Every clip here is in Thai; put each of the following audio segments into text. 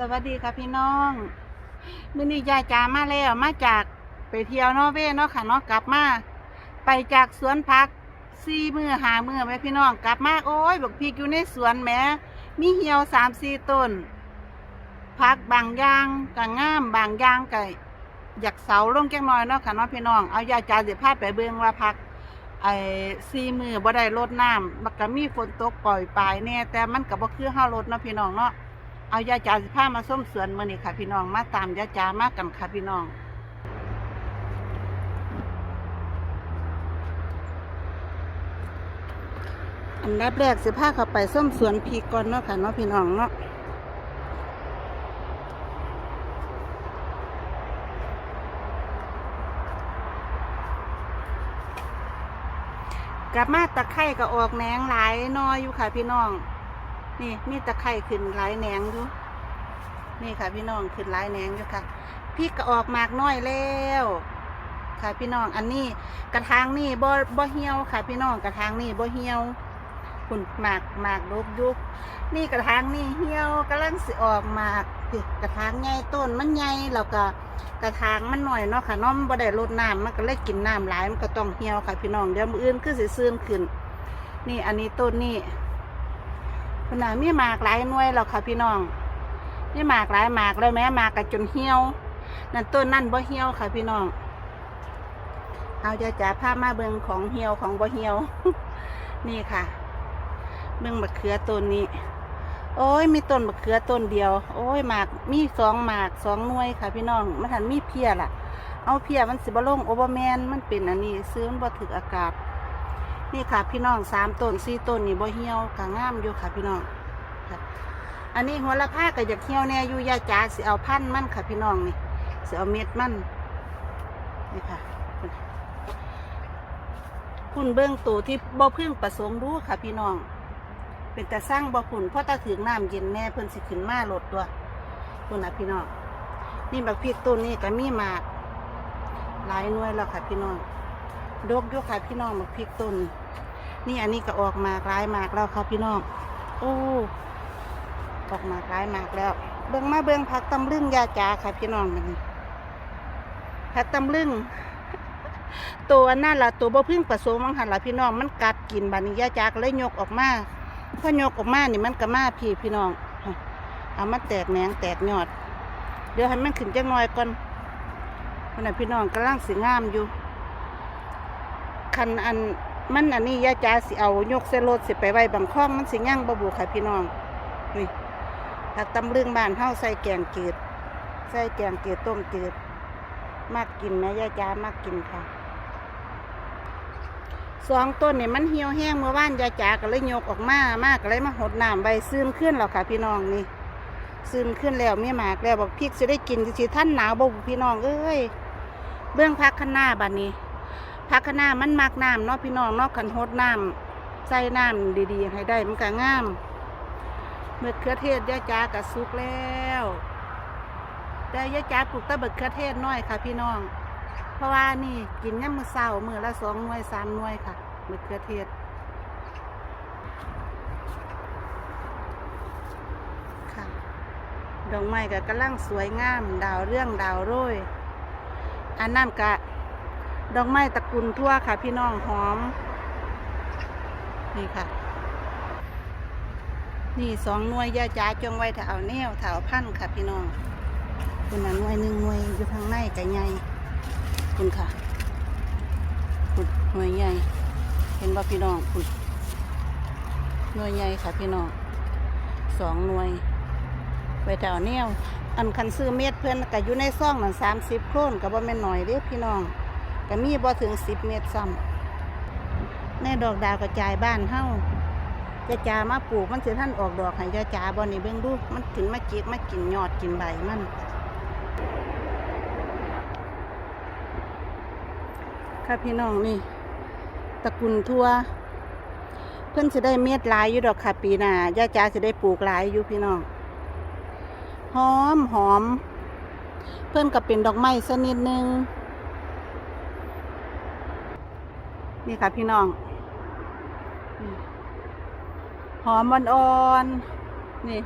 สวัสดีค่ะพี่น้องมื้อนี้ยายจ๋ามาแล้วมาจากไปเที่ยวนอร์เวย์เนาะค่ะเนาะกลับมาไปจากสวนพักสี่มือหามือแม่พี่น้องกลับมาโอ้ยบักพริกอยู่ในสวนแหม่มีเหี่ยวสามสี่ต้นพักบางยางก็งามบางยางก็อยากเสาลงแก้งน้อยเนาะค่ะเนาะพี่น้องเอายายจ๋าสิพาไปเบิ่งว่าพักไอ้สี่มือบ่ได้รดน้ำมันก็มีฝนตกปล่อยปลายแน่แต่มันก็บ่คือเฮารดเนาะพี่น้องเนาะ เอายาจาสิพามาส้มสวนมือนี้ค่ะ พี่น้องมาตามยาจามากกันค่ะพี่น้องอันดับแรกสิพาเข้าไปส้มสวนพริกก่อนเนาะค่ะเนาะพี่น้องเนาะกลับมาตะไคร่ก็ออกแหนงหลายน้อยอยู่ค่ะพี่น้อง นี่มีตะไคร่ขึ้นหลายแหนงอยู่นี่ค่ะ พี่น้องขึ้นหลายแหนงอยู่ค่ะพริกก็ออกหมากน้อยแล้ว ค่ะพี่น้องอันนี้กระถางนี่บ่บ่เหี่ยวค่ะ พี่น้องกระถางนี่บ่เหี่ยวคุณหมากหมากดกยุกนี่กระถางนี่เหี่ยวกำลังสิออกหมากกระถางใหญ่ต้นมันใหญ่แล้วก็กระถางมันหน่อยเนาะค่ะน้องบ่ได้รดน้ำมันก็เลยกินน้ำหลายมันก็ต้องเหี่ยวค่ะพี่น้องเดี๋ยวมื้ออื่นคือสิซื่นขึ้น นี่อันนี้ต้นนี่ ขนาดมีหมากหลายหน่วยแล้วค่ะพี่น้องมีหมากหลายหมากแล้วแม้หมากก็จนเหี่ยว นั่นต้นนั่นบ่เหี่ยวค่ะพี่น้อง เอาจะจ่าภาพมาเบิงของเหี่ยวของบ่เหี่ยว นี่ค่ะ เบิงบักเขือต้นนี้ โอ้ยมีต้นบักเขือต้นเดียว โอ้ยหมากมีสองหมากสองหน่วยค่ะพี่น้องมันทันมีเพียล่ะ เอาเพียมันสิบลงโอเบอร์แมนมันเป็นอันนี้ซื้อมันบ่ถึกอากาศ นี่ค่ะพี่น้องสามต้นสี่ต้นนี่บ่เหี่ยวกะงามอยู่ค่ะพี่น้องค่ะอันนี้หัวละผ้าก็อยากเหี่ยวแน่อยู่ยาจ๋าสิเอาพันมันค่ะพี่น้องนี่สิเอาเม็ดมันนี่ค่ะ คุณเบื้องตัวที่บ่พึ่งประสงค์รู้ค่ะพี่น้อง เป็นแต่สร้างบ่ผุนเพราะตาถึงน้ำเย็นแน่เพิ่นสิขึ้นมาลดตัวคุณนะพี่น้องนี่บักพริกต้นนี้ก็มีมากหลายหน่วยแล้วค่ะพี่น้อง ดกอยู่ค่ะพี่น้องบักพริกต้นนี่นี่อันนี้ก็ออกมากหลายมากแล้วค่ะพี่น้องโอ้ออกมากหลายมากแล้ว เบิ่งมาเบิ่งผักตำลึงยาจาค่ะพี่น้องมันผักตำลึงตัวนั่นล่ะตัวบ่พึ่งผสมมังหันล่ะพี่น้องมันกัดกินบานี้ยาจากเลยยกออกมาพอยกออกมานี่มันก็มาพี่พี่น้องเอามาแตกแหนงแตกยอด เดี๋ยวให้มันขึ้นจังน้อยก่อนวันนั้นพี่น้องกำลังสิงามอยู่ คันอันมันอันนี้ยาจ้าสิเอายกเส้นรถสิไปไว้บางข้องมันสิย่างบะบุค่ะพี่น้องนี่ผักตำลึงบ้านเฮาใส่แกงเกลือใส่แกงเกลือต้มเกลือมากกินนะยาจ้ามากกินค่ะสองต้นนี่มันเหี่ยวแห้งเมื่อวานยาจาก็เลยยกออกมามากก็เลยมาหดน้ำใบซึมขึ้นแล้วค่ะ พี่น้องนี่ซึมขึ้นแล้วมีหมากแล้วบอกพริกจะได้กินสิท่านหนาวบ่บุพี่น้องเอ้ยเบื้องพักข้างหน้าบัดนี้ ผักคะน้ามันมักน้ำเนาะพี่น้องเนาะขันโฮดน้ำใส่น้ำดีๆ ให้ได้มันก็งามเมื่อเขือเทศยาจากะสุกแล้วแต่ยาจาปลูกตะเบิดเขือเทศน้อยค่ะ พี่น้อง เพราะว่านี่กินย่ำมือเศร้ามือละสองหน่วยสามหน่วยค่ะเบิดเขือเทศค่ะดอกไม้ก็กำลังสวยงาม ดาวเรื่องดาวโรยอันนั้นกะ ดอกไม้ตระกุลทั่วค่ะ พี่น้องหอม นี่ค่ะ นี่สองหน่วยยาจ้าจงไว้ถ้าเอาแนวถ้าเอาพันค่ะ พี่น้องคุณน่ะหน่วยหนึ่งหน่วยอยู่ทางในไก่ใหญ่คุณค่ะคุณหน่วยใหญ่ เห็นว่าพี่น้องคุณหน่วยใหญ่ค่ะ พี่น้องสองหน่วยไว้ถ้าเอาแนวอันคันซื้อเม็ดเพื่อนก็อยู่ในซ่องนั่นสามสิบโครนก็บ่แม่นหน่อยเด้พี่น้อง ก็มีบ่ถึงสิบเมตรซ้ำในดอกดาวกระจายบ้านเฮาจะจามาปลูกมันสิท่านออกดอกให้จะจาบ่นี่เบิ่งดู มันขึ้นมาจิกมากินยอดกินใบมันค่ะพี่น้องนี่ตระกุลทั่ว เพิ่อนสิได้เม็ดลายอยู่ดอกค่ะปีหน้าย่าจาสิได้ปลูกลายอยู่พี่น้องหอมหอม เพิ่นก็เป็นดอกไม้สักนิดนึง นี่ค่ะ พี่น้องหอมอ่อนๆนี่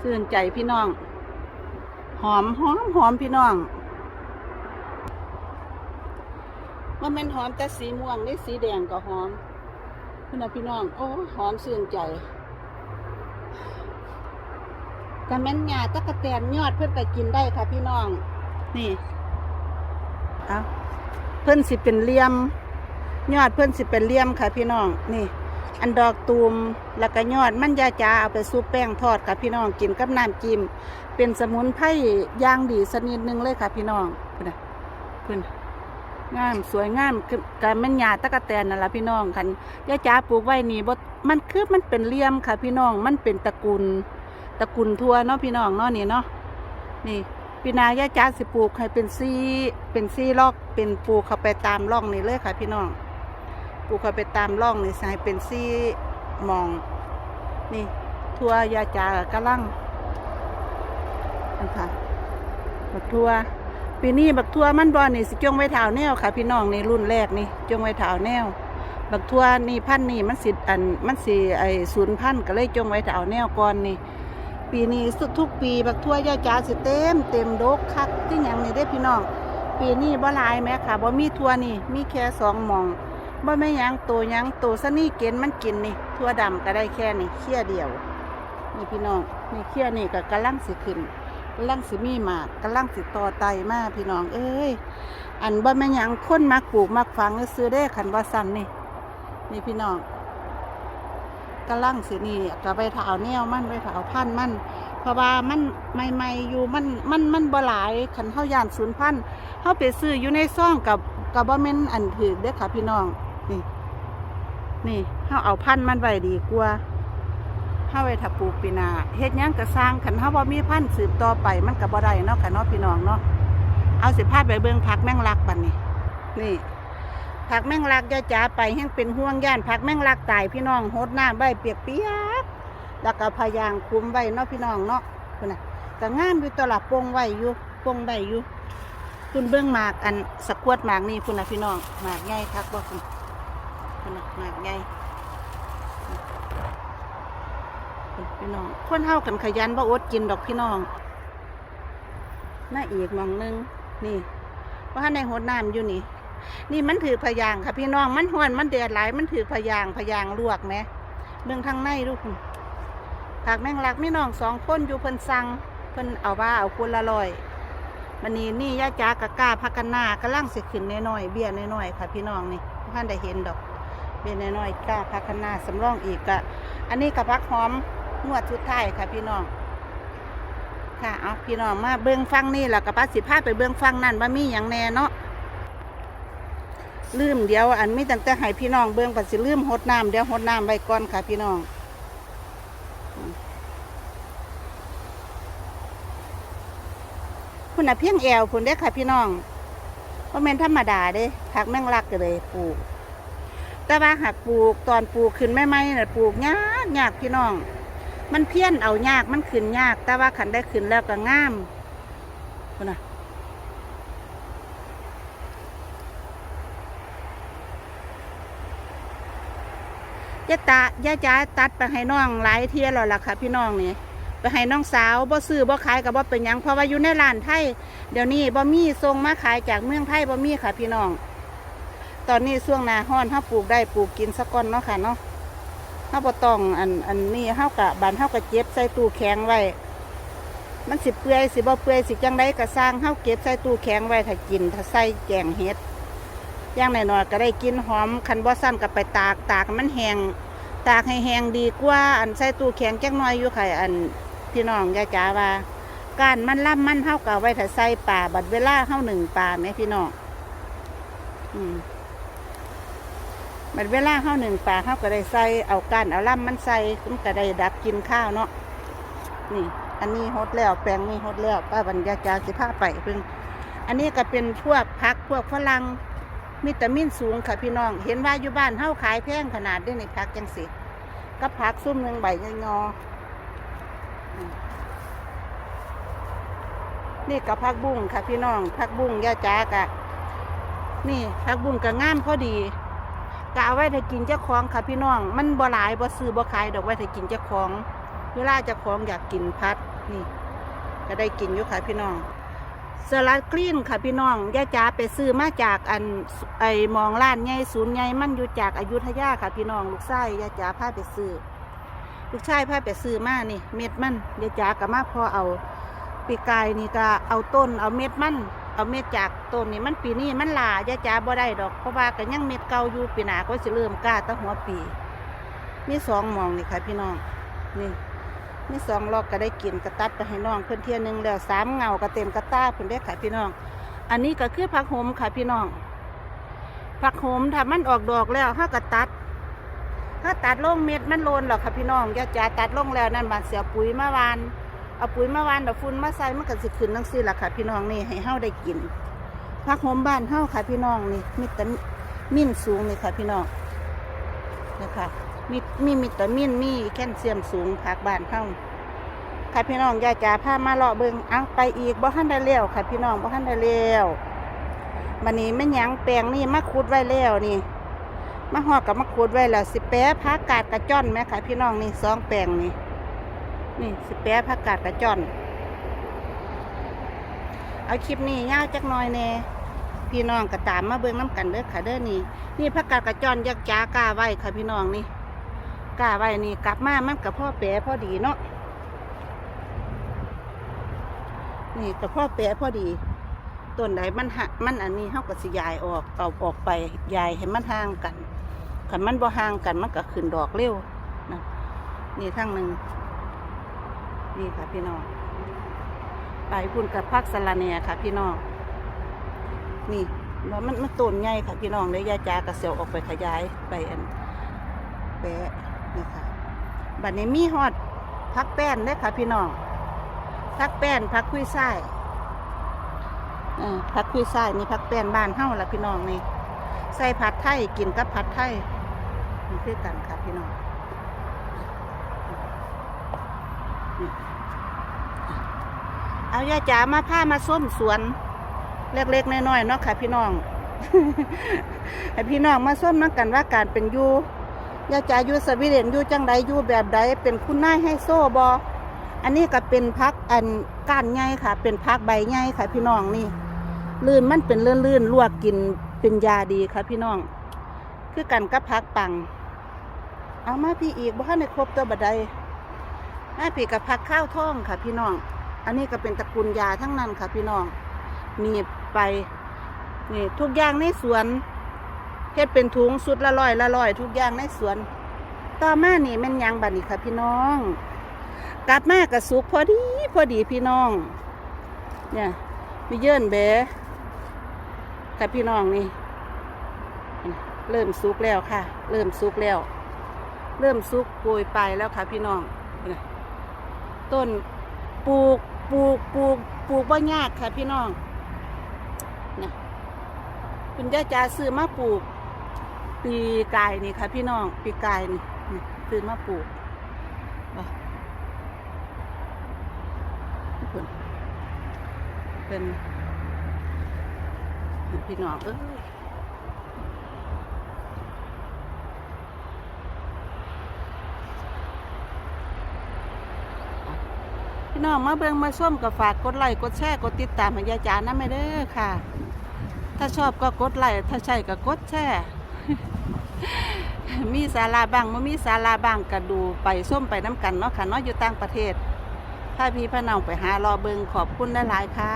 ชื่นใจพี่น้อง หอมหอมหอมพี่น้องว่ามันหอมแต่สีม่วงนี่สีแดงก็หอมพี่น้องพี่น้อง โอ้หอมชื่นใจแต่แม่นหญ้าตะกะแตนยอดเพื่อนก็กินได้ค่ะ พี่น้อง นี่ เอา เพื่อนสิเป็นเหลี่ยม ยอดเพื่อนสิเป็นเหลี่ยมค่ะพี่น้องนี่ อันดอกตูมแล้วก็ยอดมันยาจาเอาไปซุปแป้งทอดค่ะพี่น้องกินกับน้ำจิ้มเป็นสมุนไพรย่างดีสนิดนึงเลยค่ะพี่น้องเพื่อนน่ะเพื่อนงามสวยงามคือการมันหยาตะกะแตนนั่นละพี่น้องคันยาจาปลูกไว้นี่บมันคือมันเป็นเลี่ยมค่ะพี่น้องมันเป็นตระกูลตระกูลทัวเนาะพี่น้องเนาะนี่เนาะนี่ พี่นายาจ้าสิปลูกให้เป็นซี่เป็นซี่ลอกเป็นปลูกเข้าไปตามร่องนี่เลยค่ะ พี่น้องปลูกเขาไปตามร่องนี่ใส่เป็นซี่มอง นี่ทั่วยาจากระลังอันค่ะบักทั่วปีนี้บักทั่วมันบอลนี่สิจงไว้เท้าแนวค่ะ พี่น้องในรุ่นแรกนี่จงไว้เท้าแนวบักทั่วนี่พันนี่มันสิอันมันสิไอศูนย์พันก็เลยจงไว้เท้าแนวก่อนนี่ ปีนี้สุดทุกปีบักทั่วย่าจ้าสิเต็มเต็มโดกคักที่หยังนี่ได้พี่น้องปีนี้บ่หลายแม้ค่ะบ่มีทั่วนี่มีแค่สองหมองบ่แม่ยังโตหยังโตซะนี่เกณฑ์มันกินนี่ทั่วดำก็ได้แค่นี่เขี้ยเดียวนี่พี่น้องนี่เขี้ยนี่ก็กำลังสิขึ้นกำลังสิมีหมากกำลังสิต่อไตมากพี่น้องเอ้ยอันบ่แม่ยังคนมักปลูกมักฝังซื้อได้ขันว่าสั่นนี่นี่พี่น้อง กำลังสินี่ก็ไปเถาแนวมันไปเถาพันธุ์มัน เพราะว่ามันใหม่ๆอยู่มันมันมันบ่หลายขันเฮายานศูนย์พันธุ์เฮาไปซื้ออยู่ในซ่องกับกับบ่แม่นอันถือเด้อค่ะพี่น้องนี่นี่เฮาเอาพันธุ์มันไว้ดีกว่าเฮาไว้ถ้าปลูกปีนาเฮ็ดยังก็สร้างคันเฮาบ่มีพันธุ์สืบต่อไปมันก็บ่ได้เนาะค่ะเนาะพี่น้องเนาะเอาสิพาดไปเบิ่งผักแมงลักบัดนี้นี่ ผักแมงลักย่าจ๋าไปแห่งเป็นห่วงย่านผักแมงลักตายพี่น้องโหดหน้ำไว้เปียกแล้วก็พยางคุมไว้เนาะพี่น้องเนาะพุ่นน่ะก็งามอยู่ตลับปงไว้อยู่ปงได้อยู่คุณเบื้องหมากอันสะกวดหมากนี่คุณนะพี่น้องหมากใหญ่คักบ่คุณคุณนะหมากใหญ่พี่น้องคนเฮากันขยันบ่อดกินดอกพี่น้องน่าอีกมองหนึงนี่ว่าในหดน้ำอยู่นี่ นี่มันถือพยางค่ะพี่น้องมันห้วนมันเดือดหลายมันถือพยางพยางลวกไหมเบื้องทางในดูคุณผักแมงลักพี่น้องสองคนอยู่เพิ่นสั่งเพิ่นเอาว่าเอาคนละร้อยมันนี้นี่ย่าจ้ากะก้าพักกันหน้ากำลังสิขึ้นน้อยๆเบี้ยน้อยๆค่ะพี่น้องนี่ท่านได้เห็นดอกเบี้ยน้อยๆก้าพักกันหน้าสำรองอีกกะอันนี้กับพักหอมนวดชุดไทยค่ะพี่น้องค่ะเอาพี่น้องมาเบื้องฟังนี่แหละกับป้าสิพาไปเบื้องฟังนั่นว่ามีอย่างแน่เนาะ ลืมเดียวอันไมีตั้งแต่ให้พี่น้องเบื้องปัดสิลืมหดน้ำเดี๋ยวหดน้ำไว้ก่อนค่ะพี่น้องคุณน่ะเพียงแอวคุณได้ค่ะพี่น้องว่าแม่นธรรมดาเด้ผักแมงลักก็เลยปลูก แต่ว่าหักปลูกตอนปลูกขึ้นไม่ไม่น่ะปลูกยากยากพี่น้อง มันเพี้ยนเอายากมันขึ้นยาก แต่ว่าขันได้ขึ้นแล้วก็งามคุณน่ะ ยาตายาจ้าตัดไปให้น้องหลายเที่ยแล้วล่ะค่ะ พี่น้องนี่ไปให้น้องสาวบ่ซื้อบ่ขายกับบ่เป็นยังเพราะว่าอยู่ในร้านไทยเดี๋ยวนี้บ่มีส่งมาขายจากเมืองไทยบ่มีค่ะ พี่น้อง ตอนนี้ช่วงนาร้อนเฮาปลูกได้ปลูกกินสักก้อนเนาะค่ะเนาะเฮาบ่ต้องอันอันนี้เฮากะบานเฮากะเก็บใส่ตู้แข็งไว้ มันสิเปื่อยสิบ่เปื่อยสิจังไดก็สร้างเฮาเก็บใส่ตู้แข็งไว้ถ้ากินถ้าใส่แกงเห็ด อย่างน้อยๆก็ได้กินหอมคันบ่สั้นก็ไปตากตากมันแห้งตากให้แห้งดีกว่าอันใส่ตู้แข็งจังน้อยอยู่ค่ะอันพี่น้องยายจ๋าว่า การมันล่ำมันเท่ากับไว้ถ้าใส่ป่าบัดเวลาเข้าหนึ่งป่าไหมพี่น้องอืมบัดเวลาเข้าหนึ่งป่าเข้าก็ได้ใส่เอาการเอาล่ำมันใส่มันก็ได้ดับกินข้าวเนาะนี่ อันนี้ฮดแล้วแปลงนี้ฮดแล้วป้าบรรยาจาสิพาไปเพิ่งอันนี้ก็เป็นพวกพักพวกฝรั่ง วิตามินสูงค่ะพี่น้อง เห็นว่าอยู่บ้านเฮาขายแพงขนาดได้ในพักจังสิก็พักซุ่มหนึ่งใบงอนี่กับผักบุ้งค่ะพี่น้องผักบุ้งย่าจ้ากะนี่ผักบุ้งก็งามพอดีกะเอาไว้ถ้ากินเจ้าของค่ะพี่น้อง มันบ่หลายบ่ซื้อบ่ขายดอกไว้ถ้ากินเจ้าของ เวลาเจ้าของอยากกินพัดนี่ ก็ได้กินอยู่ค่ะพี่น้อง สลัดกรีนค่ะพี่น้องย่าจ๋าไปซื้อมาจากอันไอมองร้านใหญ่ศูนย์ใหญ่มันอยู่จากอายุทยาค่ะพี่น้องลูกชายย่าจ๋าพาไปซื้อลูกชายพาไปซื้อมานี่ เม็ดมันย่าจ๋ากับมาพอเอาปีกายนี่ก็เอาต้นเอาเม็ดมันเอาเม็ดจากต้นนี่มันปีนี้มันหลาย่าจ๋าบ่ได้ดอกเพราะว่าก็ยังเม็ดเก่าอยู่ปีหนาก็สิเริ่มกล้าตั้งหัวปี มีสองมองนี่ค่ะพี่น้องนี่ มีสองลอกก็ได้กินกระตัดไปให้น้องเพื่อนเที่ยหนึงแล้วสามเงาก็เต็มกระต้าเพื่อนได้ขายพี่น้อง อันนี้ก็คือผักโหมค่ะพี่น้อง ผักโหมถ้ามันออกดอกแล้วถ้ากระตัดถ้าตัดลงเม็ดมันโลนหรอค่ะพี่น้องอยาจ่าตัดลงแล้วนั่นบานเสียปุ๋ยมาวานเอาปุ๋ยมาวานเดี๋ยวฝุ่นมาใส่มันก็สิขึ้นทั้งสิ้นละค่ะ พี่น้องนี่ให้เฮาได้กินผักโหมบ้านเฮาค่ะพี่น้องนี่มีแต่มิ้นสูงนี่ค่ะพี่น้องนี่ค่ะ มีมีวิตามินมีแคลเซียมสูงผักบานเฮาค่ะพี่น้องยายจ๋าพามาเลาะเบิงเอาไปอีกบ่ทันได้แล้วค่ะ พี่น้องบ่ทันได้แล้วบัดนี้แม่ยังแปลงนี่มาขุดไว้แล้วนี่มาหอกกับมาขุดไว้แล้วสิแปะผักกาดกระจ้อนแม่ค่ะพี่น้องนี่สองแปลงนี่นี่สิแปะผักกาดกระจ้อน เอาคลิปนี้ยาวจักหน่อยแน่พี่น้องก็ตามมาเบิ่งน้ำกันเด้อค่ะเด้อนี่นี่ผักกาดกระจ้อนยักษ์จ้ากล้าไว้ค่ะพี่น้องนี่ กล้าไว้นี่กลับมามันกับพ่อแปรพอดีเนาะนี่กับพ่อแปรพอดีต้นใดมันหะมันอันนี้เขาก็สิยายออกเอาออกไปยายให้มันห่างกันขันมันบ่ห่างกันมันก็ขึ้นดอกเร็วนะนี่ทั้งหนึ่งนี่ค่ะพี่น้องไปพุ่นกับพักสะระแหน่ค่ะ พี่น้องนี่มันมันต้นใหญ่ค่ะพี่น้องเลยยายจากระเสียวออกไปขยายไปอันแปะ นี่ค่ะ บัดนี้มีฮอดพักแป้นได้ค่ะพี่น้องพักแป้นพักคุยไส้พักคุยไส้นี่พักแป้นบ้านเฮ้าละพี่น้องนี่ใส่ผัดไทยกินกับผัดไทยนี่คือกันค่ะพี่น้องเอาย่าจ๋ามาผ้ามาส้มสวน เล็กๆน้อยๆเนาะค่ะพี่น้องให้พี่น้องมาส้มนักกันว่าการเป็นอยู่ ยาจาอยู่สวีเดนอยู่จังใดอยู่แบบใดเป็นคุณนายให้โซ่บออันนี้ก็เป็นพักอันก้านใหญ่ค่ะ เป็นพักใบใหญ่ค่ะ พี่น้องนี่ลื่นมันเป็นเลื่อนลื่นลวกกินเป็นยาดีค่ะพี่น้อง คือกันกับพักปัง เอามาพี่อีกบ่ทันได้ครบตัวบัดใดมาพี่กับพักข้าวท่องค่ะ พี่น้อง อันนี้ก็เป็นตระกูลยาทั้งนั้นค่ะ พี่น้องมีไปนี่ทุกอย่างในสวน เฮ็ดเป็นถุงสุดละร้อยละร้อยทุกอย่างในสวน ต่อมานี่แม่นยังบัดนี้ค่ะพี่น้อง กลับมากับสุกพอดีพอดีพี่น้อง เนี่ยมีเยื่นแบค่ะพี่น้องนี่ เริ่มสุกแล้วค่ะ เริ่มสุกแล้ว เริ่มสุกโปรยไปแล้วค่ะ พี่น้อง ต้นปลูกปลูกปลูกปลูกว่ายากค่ะพี่น้องเนี่ยคุณย่าจาซื้อมาปลูก ปีกายนี่ค่ะ พี่น้องปีกายนี่นี่ซื้อมาปลูกเพิ่นเป็นพี่น้องเอ้ยพี่น้องมาเบิ่งมาส้มกับฝากกดไลค์กดแชร์กดติดตามให้ยายจานะไม่เด้อค่ะ ถ้าชอบก็กดไลค์ถ้าใช่ก็กดแชร์ มีสาราบางมันมีสาราบางกระดูไปส้มไปน้ำกันเนาะค่ะเนาะอยู่ต่างประเทศ ถ้าพี่พระน้องไปหารอเบิงขอบคุณหลายๆค่ะ